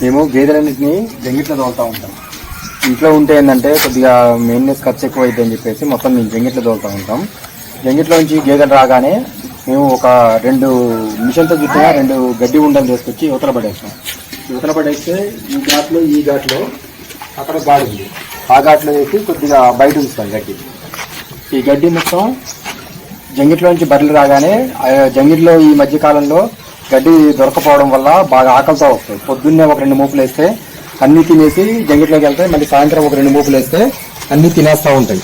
మేము గేదెలన్నింటినీ జంగిట్లో తోలుతూ ఉంటాం. ఇంట్లో ఉంటే ఏంటంటే కొద్దిగా మెయిన్నెస్ ఖర్చు ఎక్కువ అయితే అని చెప్పేసి మొత్తం మేము జంగిట్లో తోలుతూ ఉంటాం. జంగిట్లో నుంచి గేదెలు రాగానే మేము ఒక రెండు మిషన్తో చుట్టిన రెండు గడ్డి ఉండలు తీసుకొచ్చి యువతల పడేస్తాం. యువతల పడేస్తే ఈ ఘాట్లో ఈ ఘాట్లో అక్కడ గాడి ఆ ఘాట్లో వేసి కొద్దిగా బయట ఉంచుతాం గడ్డి. ఈ గడ్డి మొత్తం జంగిట్లో నుంచి బర్రెలు రాగానే జంగిట్లో ఈ మధ్యకాలంలో గడ్డి దొరకపోవడం వల్ల బాగా ఆకలితో వస్తాయి పొద్దున్నే ఒక రెండు మూపులు వేస్తే అన్ని తినేసి జంగిట్లోకి వెళ్తే మళ్ళీ సాయంత్రం ఒక రెండు మూపులు వేస్తే అన్ని తినేస్తూ ఉంటాయి.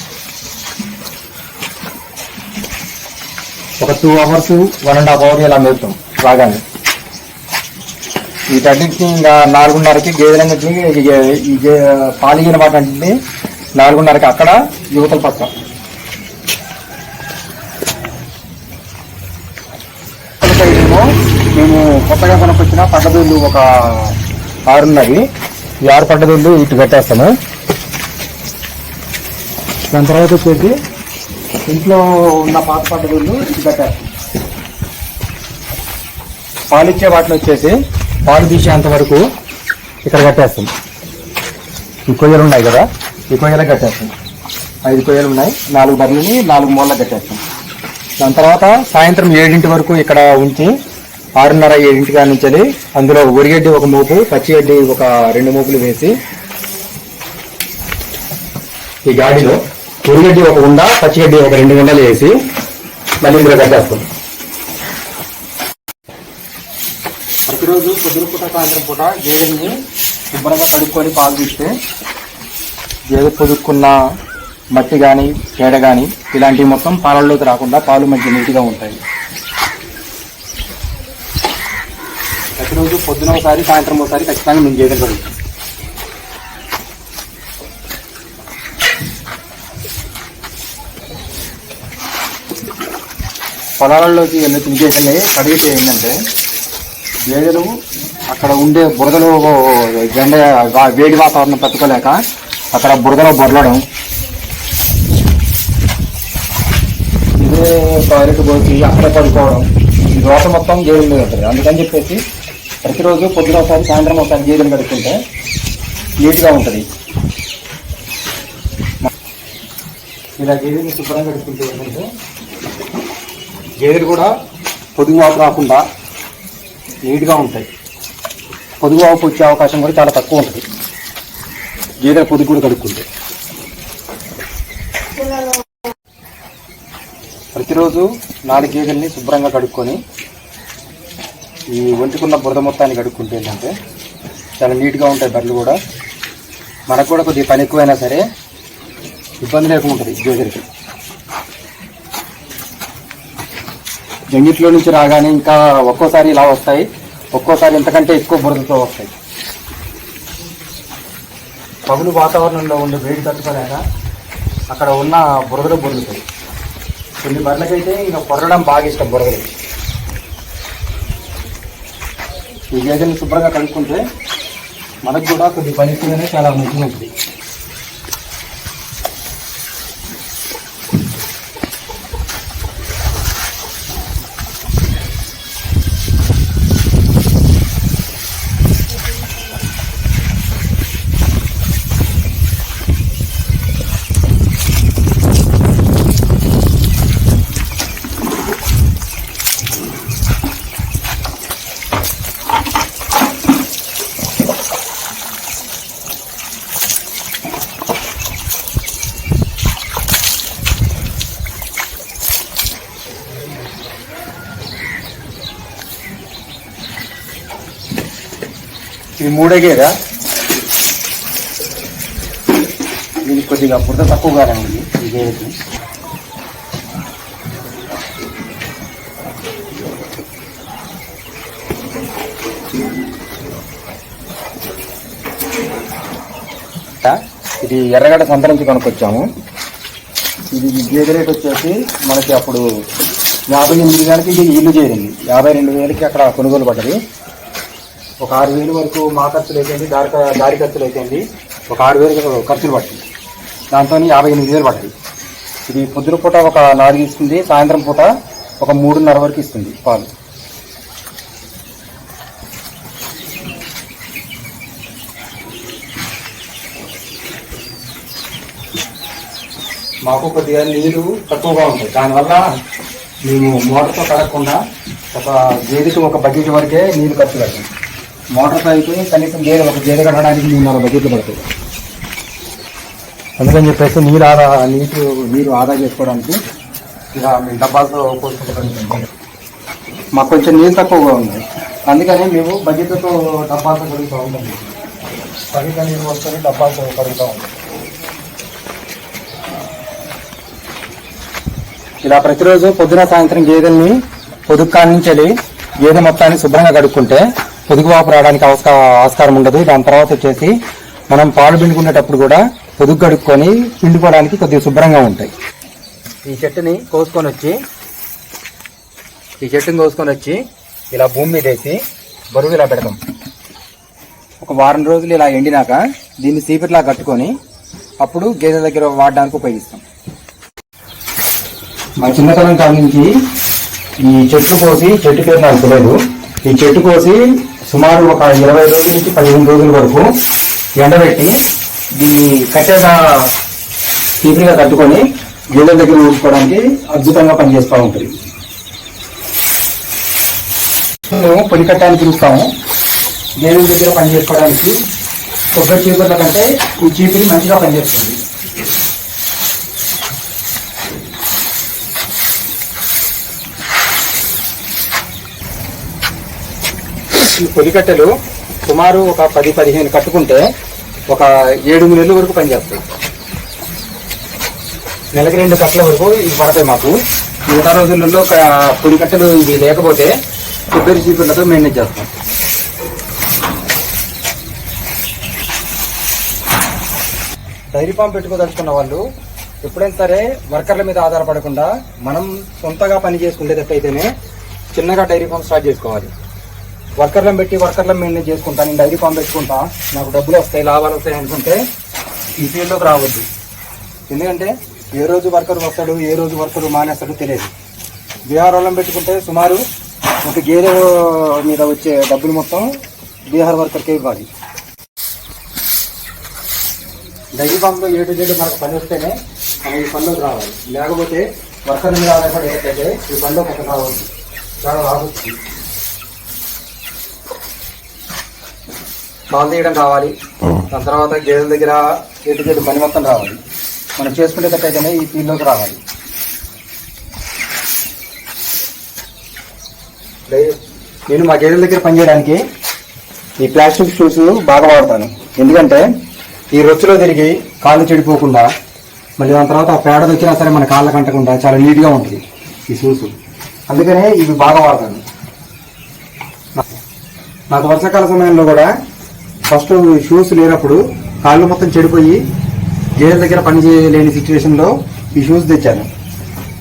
ఒక two hours one and half hour ఇలా మేపుతాం రాగానే. గడ్డికి ఇంకా నాలుగున్నరకి గేదెలన్నింటినీ పాలిగిన వాటి నాలుగున్నరకి అక్కడ యువతల పక్క. కొత్తగా కొనుక్కొచ్చిన పడ్డదూళ్ళు ఒక ఆరు ఉన్నవి ఈ ఆరు పడ్డదూళ్ళు ఇటు కట్టేస్తాము దాని తర్వాత వచ్చేసి ఇంట్లో ఉన్న పాత పడ్డదూళ్ళు ఇటు కట్టేస్తాం పాలిచ్చే వాటిని వచ్చేసి పాలు తీసేంత వరకు ఇక్కడ కట్టేస్తాం ఈ కొయ్యలు ఉన్నాయి కదా ఈ కొయ్యలే కట్టేస్తాం ఐదు కొయ్యలు ఉన్నాయి నాలుగు బర్లని నాలుగు మూల కట్టేస్తాం దాని తర్వాత సాయంత్రం ఏడింటి వరకు ఇక్కడ ఉంచి ఆరున్నర ఏడింటి కాడ నుంచి అందులో ఉరిగడ్డి ఒక మోపు పచ్చిగడ్డి ఒక రెండు మోపులు వేసి ఈ గాడిలో ఉరిగడ్డి ఒక ఉండ పచ్చిగడ్డి ఒక రెండు ఉండలు వేసి మళ్ళీ ఇందులో కట్టేస్తాం. ప్రతిరోజు పొద్దున పూట సాయంత్రం పూట గేదెని శుభ్రంగా కడుక్కొని పాలు తీస్తే గేదె పొదుక్కున్న మట్టి కానీ పేడ కానీ ఇలాంటివి మొత్తం పాలల్లోకి రాకుండా పాలు మంచి నీటిగా ఉంటాయి. రోజు పొద్దున ఒకసారి సాయంత్రం ఒకసారి ఖచ్చితంగా మేము గేదెలు పొలాలలోకి వెళ్ళి గేదెల్ని కడిగితే ఏంటంటే గేదెలు అక్కడ ఉండే బురదలో జెండ వేడి వాతావరణం తట్టుకోలేక అక్కడ బురదలో బొరలడం. ఇదే టాయిలెట్ పోసి అక్కడ పడుకోవడం. ఈ దోశ మొత్తం గేదెల మీద ఉంటుంది అందుకని చెప్పేసి ప్రతిరోజు పొద్దున ఒకసారి సాయంత్రం ఒకసారి గేదెలు కడుక్కుంటే నీట్గా ఉంటుంది. ఇలా గేదెని శుభ్రంగా కడుక్కుంటే ఏంటంటే గేదెలు కూడా పొదుగు వాపు రాకుండా నీట్గా ఉంటాయి. పొదుగు వాపు వచ్చే అవకాశం కూడా చాలా తక్కువ ఉంటుంది. గేదెల పొదుగు కూడా కడుక్కుంటే. ప్రతిరోజు నాలుగు గేదెల్ని శుభ్రంగా కడుక్కొని ఈ ఒంటికున్న బురద మొత్తాన్ని కడుక్కుంటే ఏంటంటే చాలా నీట్గా ఉంటాయి బర్రెలు కూడా. మనకు కూడా కొద్దిగా పని ఎక్కువైనా సరే ఇబ్బంది లేకుండా ఉంటుంది గేదెలకి జంగిట్లో నుంచి రాగానే ఇంకా ఒక్కోసారి ఇలా వస్తాయి. ఒక్కోసారి ఇంతకంటే ఎక్కువ బురదతో వస్తాయి. పగులు వాతావరణంలో ఉండే వేడి తట్టుకోలేక అక్కడ ఉన్న బురదలు బురులుతాయి కొన్ని బర్రెలకైతే ఇంకా పొరడం బాగా ఇష్టం బురదలు ఈ గేదెని శుభ్రంగా కలుపుకుంటే మనకు కూడా కొద్ది పని చాలా మంచిగా ఉంటుంది. మూడే గేదా ఇది కొద్దిగా బురద తక్కువగానే ఉంది ఈ గేదెకి. ఇది ఎర్రగడ్డ సంత నుంచి కొనుక్కొచ్చాము. ఇది గేదె రేట్ వచ్చేసి మనకి అప్పుడు యాభై ఎనిమిది వేలకి ఇది ఇల్లు చేరింది. యాభై రెండు వేలకి అక్కడ కొనుగోలు పడ్డది. ఒక ఆరు వేలు వరకు మా ఖర్చులు అయిపోయింది దారి దారి ఖర్చులు అయిపోయింది. ఒక ఆరు వేలు ఖర్చులు పట్టింది. దాంతో యాభై ఎనిమిది వేలు పట్టింది. ఇది పొద్దున పూట ఒక నాలుగు ఇస్తుంది సాయంత్రం పూట ఒక మూడున్నర వరకు ఇస్తుంది పాలు. మాకు కొద్దిగా నీరు తక్కువగా ఉంటాయి. దానివల్ల మేము మోటార్తో కడగకుండా ఒక గేదెకి ఒక బకెట్ వరకే నీరు ఖర్చు పెడతాం. మోటార్తో అయితే కనీసం గేదె ఒక గేదె కట్టడానికి మూడు నాలుగు బకెట్లు పడుతుంది అందుకని చెప్పేసి నీరు ఆదా నీరు నీరు ఆదా చేసుకోవడానికి ఇక మీ డబ్బాలతో పోసుకుంటాం. మాకు కొంచెం నీరు తక్కువగా ఉంది. అందుకని మేము బకెట్లతో డబ్బాలతో కడుగుతూ ఉంటాం బకెట్ నీరు వస్తుంది డబ్బాలతో కడుగుతూ ఉంటాం ఇలా ప్రతిరోజు పొద్దున సాయంత్రం గేదెల్ని పొదుగు గేదె మొత్తాన్ని శుభ్రంగా కడుక్కుంటే పొదుగు వాపు రావడానికి అవసా ఆస్కారం ఉండదు. దాని తర్వాత వచ్చేసి మనం పాలు పిండుకునేటప్పుడు కూడా పొదుగు కడుక్కొని పిండుకోవడానికి కొద్దిగా శుభ్రంగా ఉంటాయి. ఈ చెట్టుని కోసుకొని వచ్చి ఈ చెట్టుని కోసుకొని వచ్చి ఇలా భూమి మీద వేసి బరువు ఇలా పెడతాం. ఒక వారం రోజులు ఇలా ఎండినాక దీన్ని సీపెట్లా కట్టుకొని అప్పుడు గేదె దగ్గర వాడడానికి ఉపయోగిస్తాం. మా చిన్నతనం కాడి నుంచి ఈ చెట్టు కోసి చెట్టు పేరు నాకు తెలియదు. ఈ చెట్టు కోసి సుమారు ఒక ఇరవై రోజుల నుంచి పదిహేను రోజుల వరకు ఎండబెట్టి దీన్ని కట్టెగా తీపిగా కట్టుకొని గేదెల దగ్గర ఊపుకోవడానికి అద్భుతంగా పనిచేస్తూ ఉంటుంది. మేము పొడి కట్టడానికి పిలుస్తాము. గేదెల దగ్గర పనిచేసుకోవడానికి కొబ్బరి చీపుర్ల కంటే ఈ చీపురి మంచిగా పనిచేస్తుంది. ఈ పొలికట్టెలు సుమారు ఒక పది పదిహేను కట్టుకుంటే ఒక ఏడు నెలల వరకు పనిచేస్తాయి. నెలకి రెండు కట్టల వరకు ఇవి పడతాయి మాకు. మిగతా రోజులలో ఒక పొలికట్టెలు ఇవి లేకపోతే కొబ్బరి చీపులతో మేనేజ్ చేస్తాం. డైరీ ఫామ్ పెట్టుకోదలుచుకున్న వాళ్ళు ఎప్పుడైనా సరే వర్కర్ల మీద ఆధారపడకుండా మనం సొంతగా పని చేసుకునేటట్టయితేనే చిన్నగా డైరీ ఫామ్ స్టార్ట్ చేసుకోవాలి. వర్కర్లను పెట్టి వర్కర్లను మెయింటైన్ చేసుకుంటా నేను డైరీ ఫామ్ పెట్టుకుంటా. నాకు డబ్బులు వస్తాయి లాభాలు వస్తాయి అనుకుంటే ఈ ఫీల్డ్లోకి రావద్దు. ఎందుకంటే ఏ రోజు వర్కర్ వస్తాడు ఏ రోజు వర్కర్ మానేస్తాడు తెలియదు. బీహార్ వాళ్ళని పెట్టుకుంటే సుమారు ఒక గేదె మీద వచ్చే డబ్బులు మొత్తం బీహార్ వర్కర్కే ఇవ్వాలి. డైరీ ఫామ్లో ఏ టు జెడ్ మనకు పని వస్తేనే మనం ఈ పనిలోకి రావాలి. లేకపోతే వర్కర్ మీద ఆధారపడి ఏంటంటే ఈ పనిలో పక్కన రావద్దు. చాలా రావచ్చు పాలు తీయడం కావాలి దాని తర్వాత గేదెల దగ్గర ఎటు గేటు పని మొత్తం రావాలి. మనం చేసుకునేటట్టయితేనే ఈ ఫీల్డ్లోకి రావాలి. నేను మా గేదెల దగ్గర పనిచేయడానికి ఈ ప్లాస్టిక్ షూస్ బాగా వాడతాను. ఎందుకంటే ఈ రొచ్చులో తిరిగి కాళ్ళు చెడిపోకుండా మళ్ళీ దాని తర్వాత ఆ పేడ వచ్చినా సరే మన కాళ్ళకు అంటకుండా చాలా నీట్గా ఉంటుంది ఈ షూస్. అందుకనే ఇవి బాగా వాడతాను. నాకు వర్షాకాల సమయంలో కూడా ఫస్ట్ షూస్ లేనప్పుడు కాళ్ళు మొత్తం చెడిపోయి గేర్ దగ్గర పని చేయలేని సిచ్యువేషన్లో ఈ షూస్ తెచ్చాను.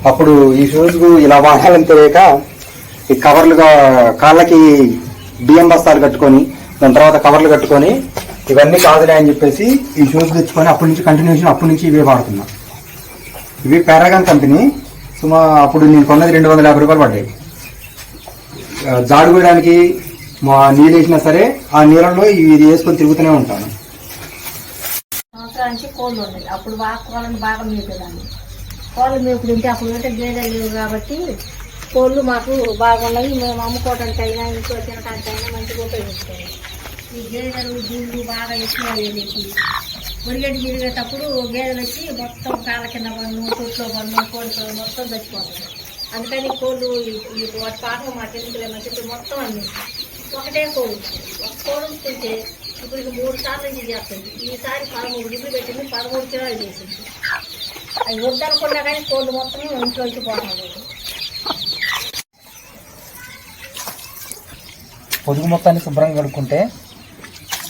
అప్పుడు ఈ షూస్కు ఇలా వాడాలని తెలియక ఈ కవర్లుగా కాళ్ళకి బియ్యం బస్తాలు కట్టుకొని దాని తర్వాత కవర్లు కట్టుకొని ఇవన్నీ కాదులే అని చెప్పేసి ఈ షూస్ తెచ్చుకొని అప్పటి నుంచి కంటిన్యూషన్ అప్పటి నుంచి ఇవే వాడుతున్నా. ఇవి పారాగాన్ కంపెనీ సుమా అప్పుడు నేను కొన్నది రెండు వందల యాభై రూపాయలు పడ్డాయి. జాడు పోయడానికి మా నీళ్ళు వేసినా సరే ఆ నీళ్ళలో ఇది వేసుకొని తిరుగుతూనే ఉంటాను. సంవత్సరానికి కోళ్ళు ఉన్నాయి. అప్పుడు బాగా కోళ్ళని బాగా మేపేదాన్ని. కోళ్ళు మేపుడు ఉంటే అప్పుడు అంటే గేదెలు లేవు కాబట్టి కోళ్ళు మాకు బాగున్నాయి. మేము అమ్ముకోవడానికైనా ఇంట్లో తినడానికైనా మంచిగా ఉపయోగిస్తాయి ఈ గేదెలు గుళ్ళు బాగా ఎక్కువ వేసి మురిగేటి తిరిగేటప్పుడు గేదెలు వచ్చి మొత్తం కాళ్ళ కింద పన్ను కొట్లో పన్ను కోళ్ళు మొత్తం చచ్చిపోతుంది అందుకని కోళ్ళు ఈ- వాటి పాటలు మా తెలుగులో చెప్పి మొత్తం అన్ని ఒకటే కోళ్ళు ఒక కోళ్ళు ఉంచుకుంటే ఇప్పుడు ఇక మూడు సార్లు నుంచి చేస్తుంది ఈసారి పదమూడు గుడ్లు పెట్టింది పదమూడు కిలోలు చేసింది. అవి వద్దనుకున్నా కానీ కోళ్ళు మొత్తం ఇంట్లో నుంచి పోతుంది పొదుగు మొత్తాన్ని శుభ్రంగా కడుక్కుంటే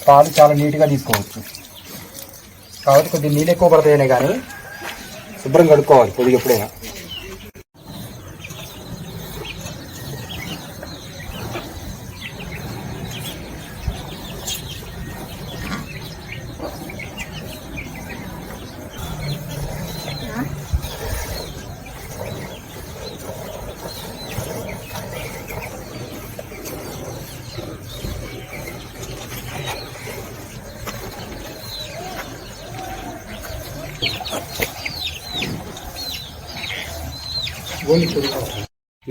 పాలు చాలా నీట్గా తీసుకోవచ్చు. కాబట్టి కొద్దిగా నీళ్ళు ఎక్కువ పడతాయనే కానీ శుభ్రం కడుక్కోవాలి పొదుగు ఎప్పుడైనా.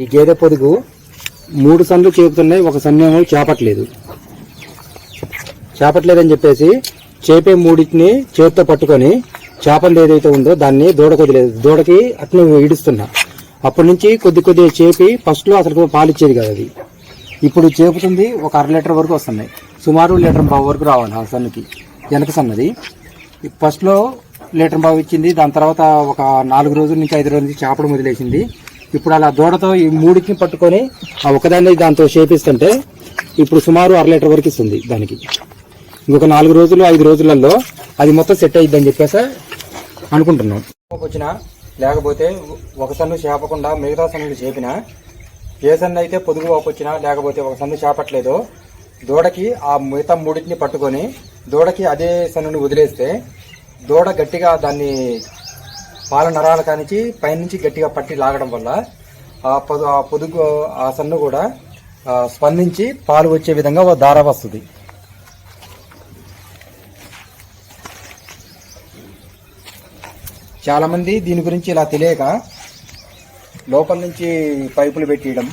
ఈ గేదె పొదుగు మూడు సన్లు చేపుతున్నాయి ఒక సన్నేమో చేపట్లేదు. చేపట్లేదని చెప్పేసి చేపే మూడింటిని చేతితో పట్టుకొని చేపలు ఏదైతే ఉందో దాన్ని దూడకొదిలేదు దూడకి అట్లా ఈడుస్తున్నా. అప్పటి నుంచి కొద్ది కొద్దిగా చేపి ఫస్ట్లో అసలు పాలిచ్చేది కదా అది. ఇప్పుడు చేపుతుంది ఒక అర లీటర్ వరకు వస్తున్నాయి. సుమారు లీటర్ పావు వరకు రావాలి ఆ సన్నుకి. వెనక సన్నది. ఫస్ట్లో లీటర్ బావు ఇచ్చింది. దాని తర్వాత ఒక నాలుగు రోజుల నుంచి ఐదు రోజుల నుంచి చేపడం వదిలేసింది ఇప్పుడు అలా దూడతో ఈ మూడికి పట్టుకొని ఆ ఒకదాన్ని దాంతో చేపిస్తుంటే ఇప్పుడు సుమారు అర లీటర్ వరకు ఇస్తుంది దానికి. ఇంకొక నాలుగు రోజులు ఐదు రోజులలో అది మొత్తం సెట్ అయ్యిద్దని చెప్పేసి అనుకుంటున్నాం. వచ్చిన లేకపోతే ఒక సన్ను చేపకుండా మిగతా సన్నులు చేపిన ఏ సన్ను అయితే పొదుగు వాపు వచ్చినా లేకపోతే ఒక సన్ను చేపట్లేదో దూడకి ఆ మిగతా మూడింటిని పట్టుకొని దూడకి అదే సన్నుని వదిలేస్తే దూడ గట్టిగా దాన్ని పాల నరాల కానించి పైనుంచి గట్టిగా పట్టి లాగడం వల్ల ఆ పొదు ఆ పొదుగు ఆ సన్ను కూడా స్పందించి పాలు వచ్చే విధంగా ఒక దార వస్తుంది. చాలామంది దీని గురించి ఇలా తెలియక లోపల నుంచి పైపులు పెట్టియడం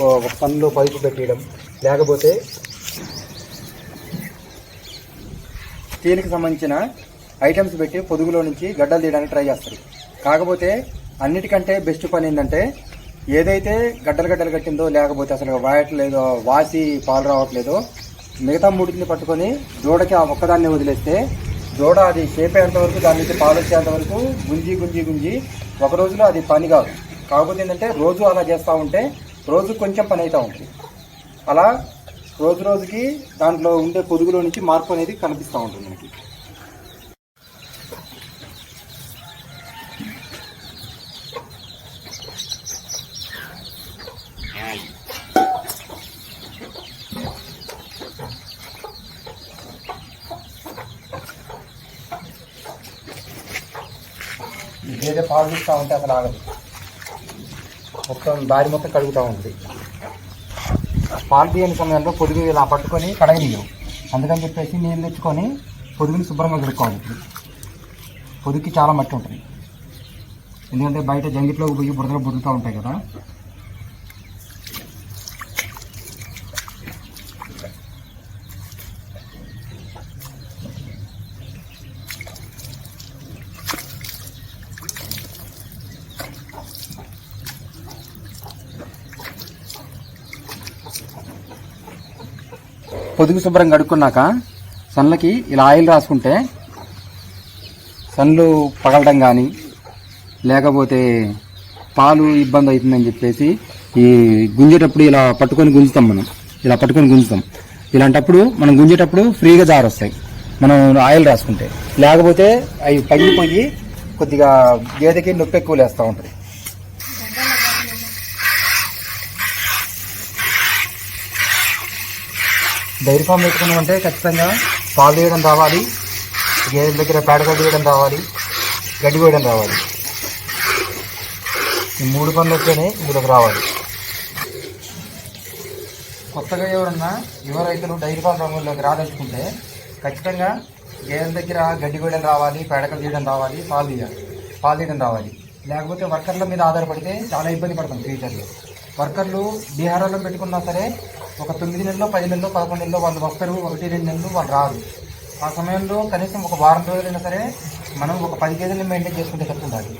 ఓ- ఒక పనిలో పైపు పెట్టియడం లేకపోతే దీనికి సంబంధించిన ఐటమ్స్ పెట్టి పొదుగులో నుంచి గడ్డలు తీయడానికి ట్రై చేస్తారు. కాకపోతే అన్నిటికంటే బెస్ట్ పని ఏంటంటే ఏదైతే గడ్డలు గడ్డలు కట్టిందో లేకపోతే అసలు వాయట్లేదో వాసి పాలు రావట్లేదో మిగతా మూడింటిని పట్టుకొని దూడకి ఆ ఒక్కదాన్ని వదిలేస్తే దూడ అది చేపేంత వరకు దాని నుంచి పాలు వచ్చేంత వరకు గుంజి గుంజి గుంజి ఒక రోజులో అది పని కాదు. కాకపోతే ఏంటంటే రోజు అలా చేస్తూ ఉంటే రోజు కొంచెం పని అవుతూ ఉంటుంది. అలా రోజు రోజుకి దాంట్లో ఉండే పొదుగులో నుంచి మార్పు అనేది కనిపిస్తూ ఉంటుంది మనకి ఏదైతే పాలు తీస్తూ ఉంటే అసలు ఆగదు. మొత్తం దారి మొత్తం కడుగుతూ ఉంటుంది. పాలు తీయని సమయంలో పొదుగు ఇలా పట్టుకొని కడగనీయవు అందుకని చెప్పేసి నీళ్ళు తెచ్చుకొని పొదుగుని శుభ్రంగా కడుక్కోవాలి. ఇప్పుడు పొదుగుకి చాలా మట్టి ఉంటుంది. ఎందుకంటే బయట జంగిట్లోకి పోయి బురదలో బురుకుతూ ఉంటాయి కదా. పొదుగు శుభ్రం కడుక్కున్నాక సన్లకి ఇలా ఆయిల్ రాసుకుంటే సన్లు పగలడం కానీ లేకపోతే పాలు ఇబ్బంది అవుతుందని చెప్పేసి ఈ గుంజేటప్పుడు ఇలా పట్టుకొని గుంజుతాం మనం. ఇలా పట్టుకొని గుంజుతాం. ఇలాంటప్పుడు మనం గుంజేటప్పుడు ఫ్రీగా జారొస్తాయి మనం ఆయిల్ రాసుకుంటే. లేకపోతే అవి పగిలిపోయి కొద్దిగా గేదెకి నొప్పి ఎక్కువ లేస్తూ ఉంటుంది. డైరీ ఫామ్ పెట్టుకున్నామంటే ఖచ్చితంగా పాలు తీయడం రావాలి గేదెల దగ్గర పేడగడ్డి తీయడం రావాలి గడ్డి వేయడం రావాలి. ఈ మూడు పనులు వస్తేనే ఇందులోకి రావాలి. కొత్తగా ఎవరన్నా యువ రైతులు డైరీ ఫామ్ రంగంలోకి రాదలుచుకుంటే ఖచ్చితంగా గేదెల దగ్గర గడ్డి వేయడం రావాలి పేడకలు తీయడం రావాలి పాలు తీయాలి పాలు తీయడం రావాలి. లేకపోతే వర్కర్ల మీద ఆధారపడితే చాలా ఇబ్బంది పడతాం ఫ్యూచర్లో. వర్కర్లు బీహార్లో పెట్టుకున్నా సరే ఒక తొమ్మిది నెలలో పది నెలలో పదకొండు నెలలో వాళ్ళు వస్తారు. ఒకటి రెండు నెలలు వాళ్ళు రారు. ఆ సమయంలో కనీసం ఒక వారం రోజులైనా సరే మనం ఒక పది కేజీలు మెయింటైన్ చేసుకుంటే చెప్తుండాలి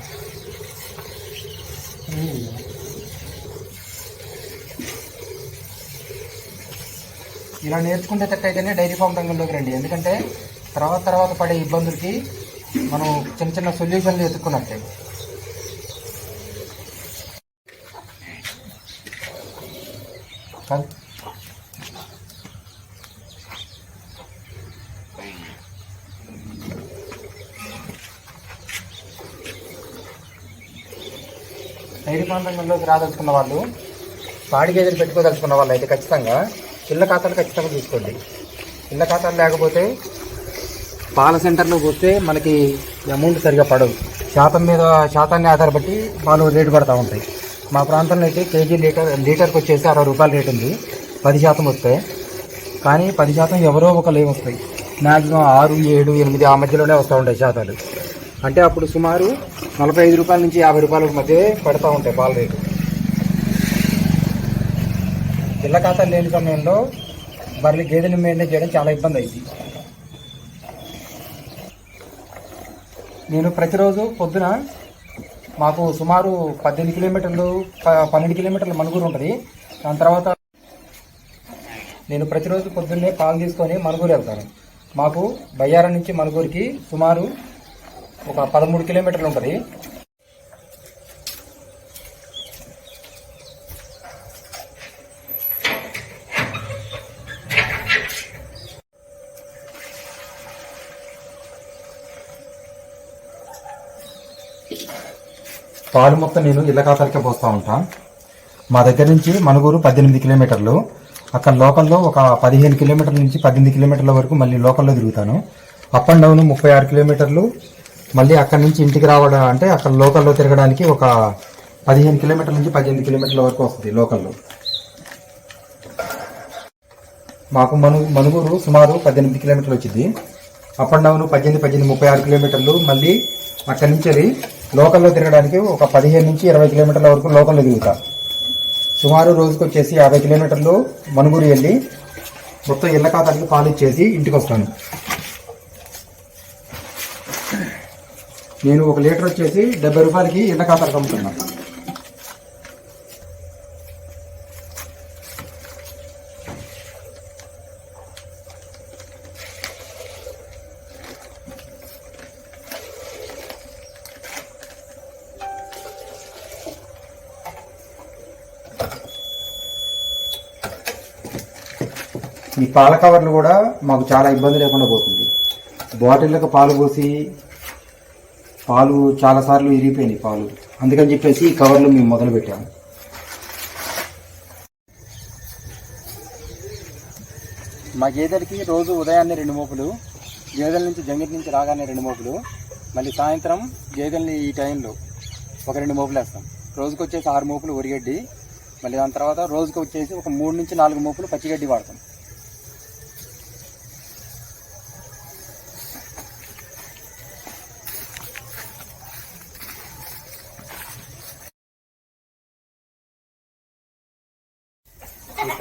ఇలా నేర్చుకుంటే తట్టయితేనే డైరీ ఫామ్ రంగంలోకి రండి. ఎందుకంటే తర్వాత తర్వాత పడే ఇబ్బందులకి మనం చిన్న చిన్న సొల్యూషన్లు ఎత్తుకున్నట్టే. కాదు. డైరీ ఫార్మింగ్లోకి రాదలుచుకున్న వాళ్ళు పాడి గేదెలు పెట్టుకోదలుచుకున్న వాళ్ళు అయితే ఖచ్చితంగా ఇళ్ళ ఖాతాలు ఖచ్చితంగా తీసుకోండి ఇళ్ళ ఖాతాలు లేకపోతే పాల సెంటర్లో పోతే మనకి అమౌంట్ సరిగా పడవు శాతం మీద శాతాన్ని ఆధారపడి పాలు రేటు పడతా ఉంటాయి. మా ప్రాంతంలో అయితే కేజీ లీటర్ లీటర్కి వచ్చేసి అరవై రూపాయల రేటు ఉంది. పది శాతం వస్తాయి కానీ పది శాతం ఎవరో ఒక లేవు వస్తాయి. మ్యాక్సిమం ఆరు ఏడు ఎనిమిది ఆ మధ్యలోనే వస్తూ ఉంటాయి శాతాలు. అంటే అప్పుడు సుమారు నలభై ఐదు రూపాయల నుంచి యాభై రూపాయల మధ్య పడతా ఉంటాయి పాల రేటు. ఇళ్ళ ఖాతా లేని సమయంలో బర్రెలు గేదెలు మెయింటైన్ చేయడం చాలా ఇబ్బంది అయింది. నేను ప్రతిరోజు పొద్దున మాకు సుమారు పద్దెనిమిది కిలోమీటర్లు ప- పన్నెండు కిలోమీటర్లు మనుగురు ఉంటుంది. దాని తర్వాత నేను ప్రతిరోజు పొద్దున్నే పాలు తీసుకొని మనుగూరు వెళ్తాను. మాకు బయ్యారం నుంచి మనుగూరుకి సుమారు ఒక పదమూడు కిలోమీటర్లు ఉంటుంది. పాలు మొత్తం నేను ఇళ్ళ ఖాతాలకే పోస్తూ ఉంటాను మా దగ్గర నుంచి మనుగూరు పద్దెనిమిది కిలోమీటర్లు. అక్కడ లోకల్లో ఒక పదిహేను కిలోమీటర్ల నుంచి పద్దెనిమిది కిలోమీటర్ల వరకు మళ్ళీ లోకల్లో తిరుగుతాను. అప్ అండ్ డౌన్ ముప్పై ఆరు కిలోమీటర్లు. మళ్ళీ అక్కడి నుంచి ఇంటికి రావడం అంటే అక్కడ లోకల్లో తిరగడానికి ఒక పదిహేను కిలోమీటర్ల నుంచి పద్దెనిమిది కిలోమీటర్ల వరకు వస్తుంది లోకల్లో. మాకు మను మనుగురు సుమారు పద్దెనిమిది కిలోమీటర్లు వచ్చింది. అప్ అండ్ డౌన్ పద్దెనిమిది పద్దెనిమిది ముప్పై ఆరు కిలోమీటర్లు మళ్ళీ అక్కడి నుంచి అది లోకల్లో తిరగడానికి ఒక పదిహేను నుంచి ఇరవై కిలోమీటర్ల వరకు లోకల్లో తిరుగుతా. సుమారు రోజుకు వచ్చేసి యాభై కిలోమీటర్లు మనుగురు వెళ్ళి మొత్తం ఇళ్ళ ఖాతాకి పాలు ఇచ్చేసి ఇంటికి వస్తాను. నేను ఒక లీటర్ వచ్చేసి డెబ్బై రూపాయలకి ఎండ ఖాతాలకు అమ్ముతున్నా ఈ పాల కవర్లు కూడా మాకు చాలా ఇబ్బంది లేకుండా పోతుంది. బాటిళ్ళకు పాలు పోసి పాలు చాలా సార్లు ఇరిగిపోయినాయి పాలు. అందుకని చెప్పేసి ఈ కవర్లు మేము మొదలు పెట్టాము. మా గేదెలకి రోజు ఉదయాన్నే రెండు మోపులు గేదెల నుంచి జంగిటి నుంచి రాగానే రెండు మోపులు మళ్ళీ సాయంత్రం గేదెల్ని ఈ టైంలో ఒక రెండు మోపులు వేస్తాం. రోజుకు వచ్చేసి ఆరు మోపులు ఉరిగడ్డి మళ్ళీ దాని తర్వాత రోజుకు వచ్చేసి ఒక మూడు నుంచి నాలుగు మోపులు పచ్చిగడ్డి వాడతాం.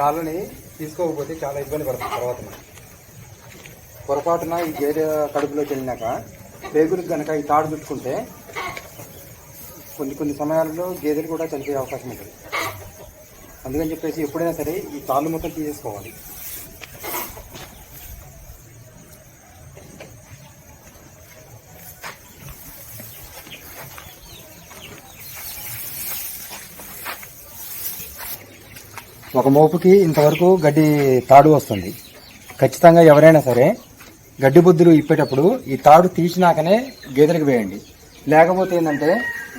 కాళ్ళని తీసుకోకపోతే చాలా ఇబ్బంది పడుతుంది తర్వాత పొరపాటున ఈ గేదె కడుపులోకి వెళ్ళినాక పేగులకు కనుక ఈ తాడు చుట్టుకుంటే కొన్ని కొన్ని సమయాల్లో గేదెలు కూడా చనిపోయే అవకాశం ఉంటుంది. అందుకని చెప్పేసి ఎప్పుడైనా సరే ఈ తాళ్ళు మొత్తం తీసేసుకోవాలి. ఒక మోపుకి ఇంతవరకు గడ్డి తాడు వస్తుంది. ఖచ్చితంగా ఎవరైనా సరే గడ్డి బుద్ధులు ఇప్పేటప్పుడు ఈ తాడు తీసినాకనే గేదెలకు వేయండి. లేకపోతే ఏంటంటే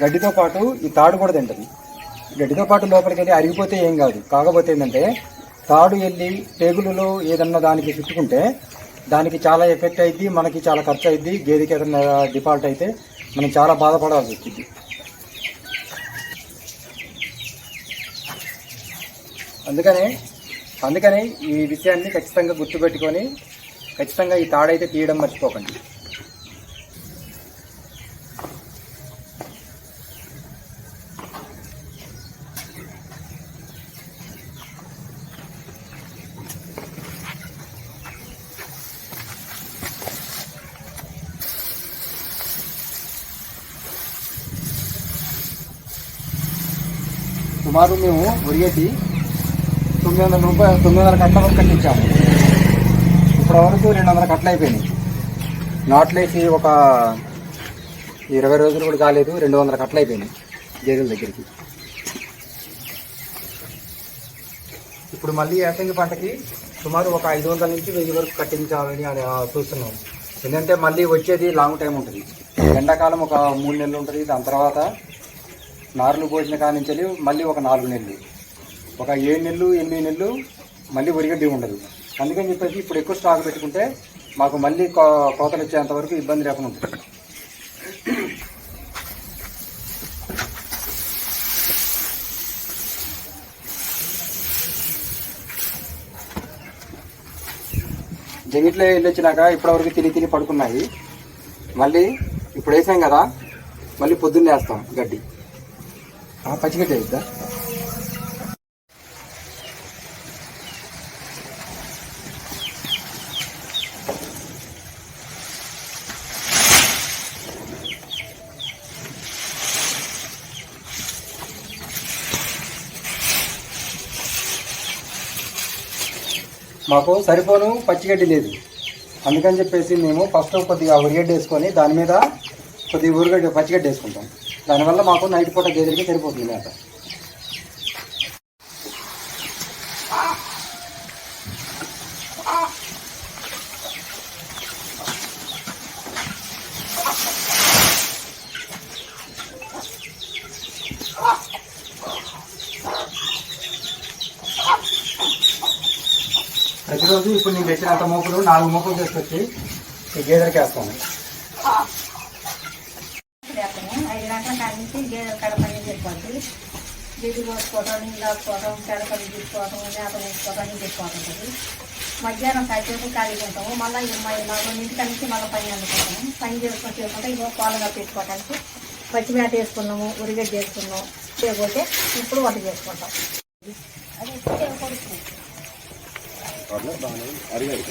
గడ్డితో పాటు ఈ తాడు కూడా తింటది. గడ్డితో పాటు లోపలికి వెళ్ళి అరిగిపోతే ఏం కాదు. కాకపోతే ఏంటంటే తాడు వెళ్ళి పేగులలో ఏదన్నా దానికి చుట్టుకుంటే దానికి చాలా ఎఫెక్ట్ అయింది మనకి చాలా ఖర్చు అయింది గేదెకి ఏదన్నా డిఫాల్ట్ అయితే మనం చాలా బాధపడాల్సి వచ్చింది అందుకనే అందుకని ఈ విషయాన్ని ఖచ్చితంగా గుర్తుపెట్టుకొని ఖచ్చితంగా ఈ తాడైతే తీయడం మర్చిపోకండి. సుమారు మేము ఉరిగేటి తొమ్మిది వందల రూపాయలు తొమ్మిది వందల కట్ల వరకు కట్టించాము. ఇప్పటివరకు రెండు వందల కట్టలు అయిపోయినాయి. నాట్లేసి ఒక ఇరవై రోజులు కూడా కాలేదు రెండు వందల కట్టలు అయిపోయినాయి గేదెల దగ్గరికి. ఇప్పుడు మళ్ళీ యాసంగి పంటకి సుమారు ఒక ఐదు వందల నుంచి వెయ్యి వరకు కట్టించాలని అని చూస్తున్నాం ఎందుకంటే మళ్ళీ వచ్చేది లాంగ్ టైం ఉంటుంది. ఎండాకాలం ఒక మూడు నెలలు ఉంటుంది దాని తర్వాత నారులు పోసిన కాడి నుంచి మళ్ళీ ఒక నాలుగు నెలలు. ఒక ఏడు నెలలు ఎనిమిది నెలలు మళ్ళీ ఒరిగడ్డి ఉండదు. అందుకని చెప్పేసి ఇప్పుడు ఎక్కువ స్టాక్ పెట్టుకుంటే మాకు మళ్ళీ కో- కోతలు వచ్చేంత వరకు ఇబ్బంది లేకుండా ఉంటుంది. జగిట్లో వెళ్ళొచ్చినాక ఇప్పటివరకు తిని తిని పడుకున్నాయి. మళ్ళీ ఇప్పుడు వేసాం కదా మళ్ళీ పొద్దున్నే వేస్తాం గడ్డి. పచ్చిగడ్డి వేద్దా మాకు సరిపోను పచ్చిగడ్డి లేదు. అందుకని చెప్పేసి మేము ఫస్ట్ కొద్దిగా ఉరిగడ్డి వేసుకొని దాని మీద కొద్దిగా ఉరిగడ్డి పచ్చిగడ్డి వేసుకుంటాం. దానివల్ల మాకు నైట్ పూట గేదెలకి సరిపోతుంది మేత. ప్రతిరోజు ఇప్పుడు నేను తెచ్చినంత మోపులు నాలుగు మోపులు తీసుకొచ్చి ఈ గేదెలకి వేస్తాను. చేస్తాము ఐదు గంటల కాడ నుంచి గేదెల నీళ్ళు నీళ్ళు తీసుకోవటం ఉంటుంది మధ్యాహ్నం కాసేపు ఖాళీగా ఉంటాము మళ్ళీ ఇంటికి నుంచి మళ్ళీ పని అందుకుంటాము పని చేసుకొని చేసుకుంటే ఇంకో పాలుగా పెట్టుకోవడానికి పచ్చి మేత వేసుకున్నాము ఉరిగడ్డ చేసుకున్నాం లేకపోతే ఇప్పుడు వంట చేసుకుంటాం. అది కొడుకు అడిగారు